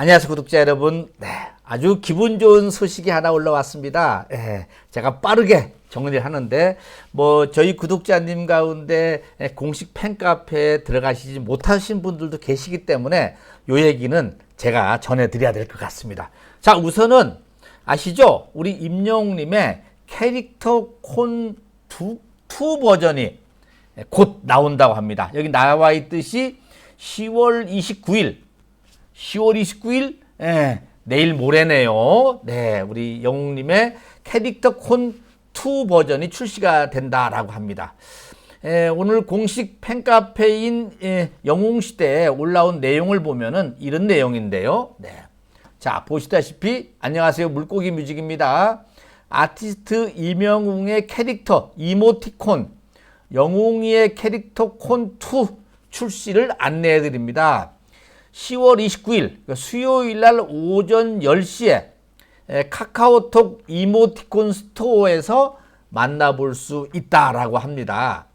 안녕하세요 구독자 여러분. 네, 아주 기분 좋은 소식이 하나 올라왔습니다. 예, 제가 빠르게 정리를 하는데 뭐 저희 구독자님 가운데 예, 공식 팬카페에 들어가시지 못하신 분들도 계시기 때문에 요 얘기는 제가 전해드려야 될 것 같습니다. 자 우선은 아시죠? 우리 임영웅님의 캐릭터 콘 2, 2 버전이 곧 나온다고 합니다. 여기 나와 있듯이 10월 29일 10월 29일 예, 내일 모레네요. 네, 우리 영웅님의 캐릭터 콘 2 버전이 출시가 된다라고 합니다. 예, 오늘 공식 팬카페인 예, 영웅시대에 올라온 내용을 보면은 이런 내용인데요. 네. 자, 보시다시피 안녕하세요. 물고기 뮤직입니다. 아티스트 이명웅의 캐릭터 이모티콘 영웅이의 캐릭터 콘 2 출시를 안내해 드립니다. 10월 29일 그러니까 수요일 날 오전 10시에 카카오톡 이모티콘 스토어에서 만나볼 수 있다라고 합니다.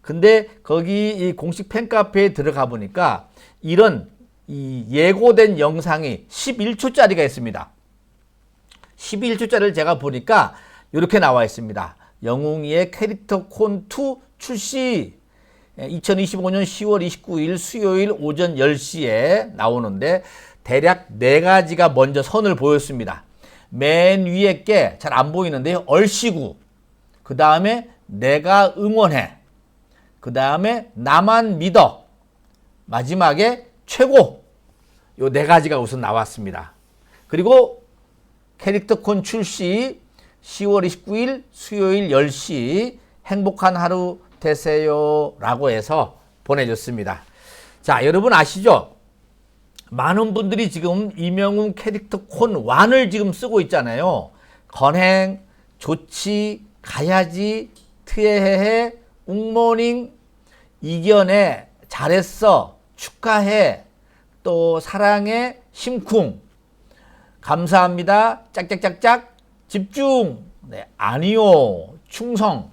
근데 거기 이 공식 팬카페에 들어가 보니까 이런 이 예고된 영상이 11초짜리가 있습니다. 11초짜리를 제가 보니까 이렇게 나와 있습니다. 영웅이의 캐릭터 콘2 출시 2025년 10월 29일 수요일 오전 10시에 나오는데 대략 네 가지가 먼저 선을 보였습니다. 맨 위에 게 잘 안 보이는데요. 얼씨구. 그 다음에 내가 응원해. 그 다음에 나만 믿어. 마지막에 최고. 요 네 가지가 우선 나왔습니다. 그리고 캐릭터콘 출시 10월 29일 수요일 10시 행복한 하루 되세요. 라고 해서 보내줬습니다. 자, 여러분 아시죠? 많은 분들이 지금 이명웅 캐릭터 콘 1을 지금 쓰고 있잖아요. 건행, 좋지, 가야지, 트에헤헤, 웅모닝, 이견해, 잘했어, 축하해, 또 사랑해, 심쿵, 감사합니다, 짝짝짝짝, 집중, 네, 아니요, 충성,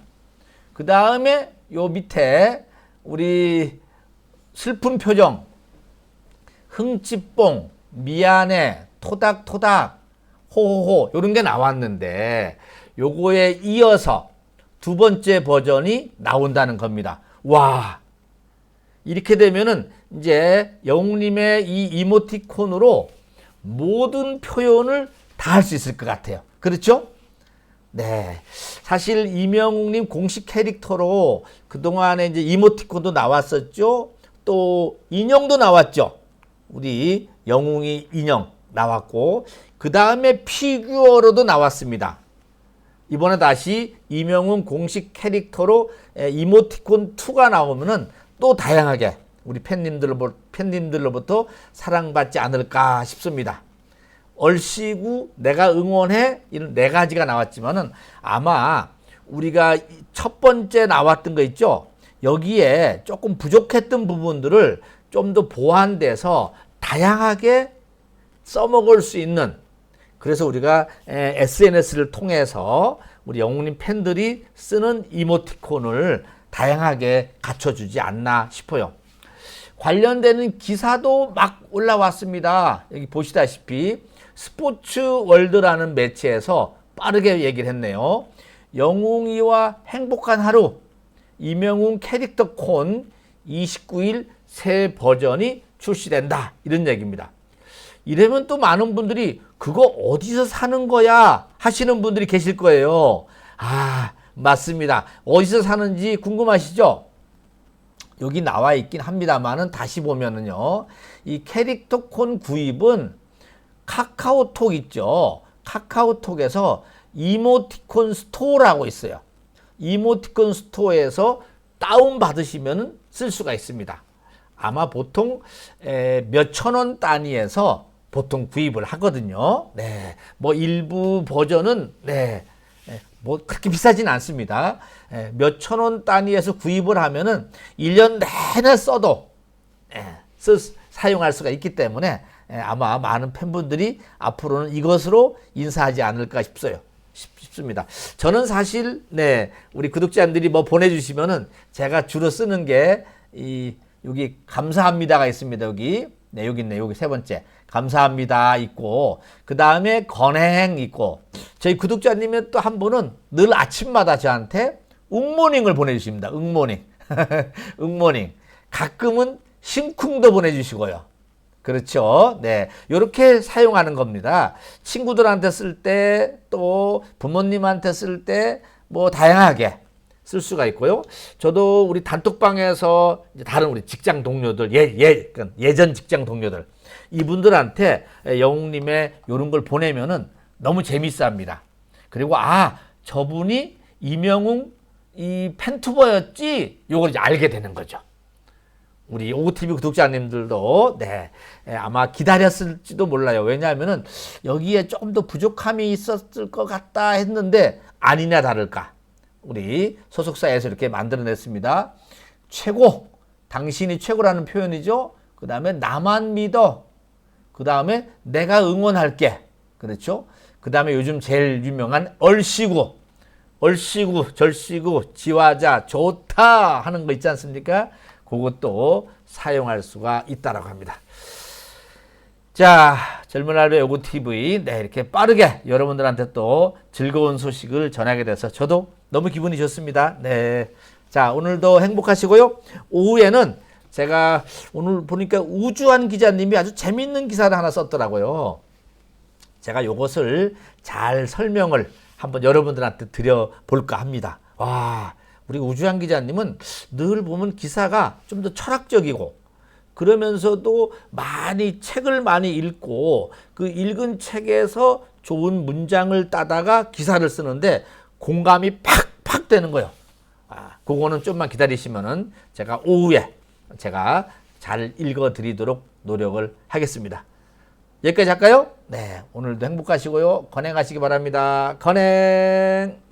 그 다음에 요 밑에 우리 슬픈 표정, 흥치뽕, 미안해, 토닥토닥, 호호호 이런 게 나왔는데 요거에 이어서 두 번째 버전이 나온다는 겁니다. 와 이렇게 되면은 이제 영웅님의 이 이모티콘으로 모든 표현을 다 할 수 있을 것 같아요. 그렇죠? 네. 사실 이명웅님 공식 캐릭터로 그동안에 이제 이모티콘도 나왔었죠. 또 인형도 나왔죠. 우리 영웅이 인형 나왔고 그 다음에 피규어로도 나왔습니다. 이번에 다시 이명웅 공식 캐릭터로 이모티콘 2가 나오면은 또 다양하게 우리 팬님들로, 팬님들로부터 사랑받지 않을까 싶습니다. 얼씨구 내가 응원해 이런 네 가지가 나왔지만은 아마 우리가 첫 번째 나왔던 거 있죠 여기에 조금 부족했던 부분들을 좀 더 보완돼서 다양하게 써먹을 수 있는 그래서 우리가 SNS를 통해서 우리 영웅님 팬들이 쓰는 이모티콘을 다양하게 갖춰주지 않나 싶어요. 관련되는 기사도 막 올라왔습니다. 여기 보시다시피 스포츠 월드라는 매체에서 빠르게 얘기를 했네요. 영웅이와 행복한 하루 이명웅 캐릭터 콘 29일 새 버전이 출시된다. 이런 얘기입니다. 이러면 또 많은 분들이 그거 어디서 사는 거야 하시는 분들이 계실 거예요. 아, 맞습니다. 어디서 사는지 궁금하시죠? 여기 나와 있긴 합니다만은 다시 보면은요. 이 캐릭터 콘 구입은 카카오톡 있죠. 카카오톡에서 이모티콘 스토어라고 있어요. 이모티콘 스토어에서 다운 받으시면 쓸 수가 있습니다. 아마 보통 몇천 원 단위에서 보통 구입을 하거든요. 네. 뭐 일부 버전은 네. 뭐 그렇게 비싸진 않습니다. 몇천 원 단위에서 구입을 하면은 1년 내내 써도 쓰, 사용할 수가 있기 때문에 예, 아마 많은 팬분들이 앞으로는 이것으로 인사하지 않을까 싶어요. 싶습니다. 저는 사실 네 우리 구독자님들이 뭐 보내주시면은 제가 주로 쓰는 게 이 여기 감사합니다가 있습니다. 여기 네, 여기 있네. 여기 세 번째. 감사합니다. 있고, 그 다음에 건행 있고, 저희 구독자님의 또한 분은 늘 아침마다 저한테 응모닝을 보내주십니다. 응모닝. 응모닝. 가끔은 심쿵도 보내주시고요. 그렇죠. 네. 요렇게 사용하는 겁니다. 친구들한테 쓸 때, 또 부모님한테 쓸 때, 뭐, 다양하게 쓸 수가 있고요. 저도 우리 단톡방에서 다른 우리 직장 동료들, 예, 예, 그러니까 예전 직장 동료들, 이분들한테 영웅님의 요런 걸 보내면은 너무 재밌어 합니다. 그리고, 아, 저분이 이명웅 이 팬투버였지? 요걸 이제 알게 되는 거죠. 우리 오고TV 구독자님들도 네 예, 아마 기다렸을지도 몰라요. 왜냐하면은 여기에 조금 더 부족함이 있었을 것 같다 했는데 아니냐 다를까 우리 소속사에서 이렇게 만들어냈습니다. 최고 당신이 최고라는 표현이죠. 그 다음에 나만 믿어. 그 다음에 내가 응원할게. 그렇죠? 그 다음에 요즘 제일 유명한 얼씨구. 얼씨구, 절씨구, 지화자, 좋다 하는 거 있지 않습니까? 그것도 사용할 수가 있다라고 합니다. 자, 젊은 하루의 요구 TV. 네, 이렇게 빠르게 여러분들한테 또 즐거운 소식을 전하게 돼서 저도 너무 기분이 좋습니다. 네. 자, 오늘도 행복하시고요. 오후에는 제가 오늘 보니까 우주한 기자님이 아주 재밌는 기사를 하나 썼더라고요. 제가 요것을 잘 설명을 한번 여러분들한테 드려볼까 합니다. 와, 우리 우주한 기자님은 늘 보면 기사가 좀 더 철학적이고 그러면서도 많이 책을 많이 읽고 그 읽은 책에서 좋은 문장을 따다가 기사를 쓰는데 공감이 팍팍 되는 거예요. 아, 그거는 좀만 기다리시면은 제가 오후에 제가 잘 읽어 드리도록 노력을 하겠습니다. 여기까지 할까요? 네. 오늘도 행복하시고요. 건행하시기 바랍니다. 건행!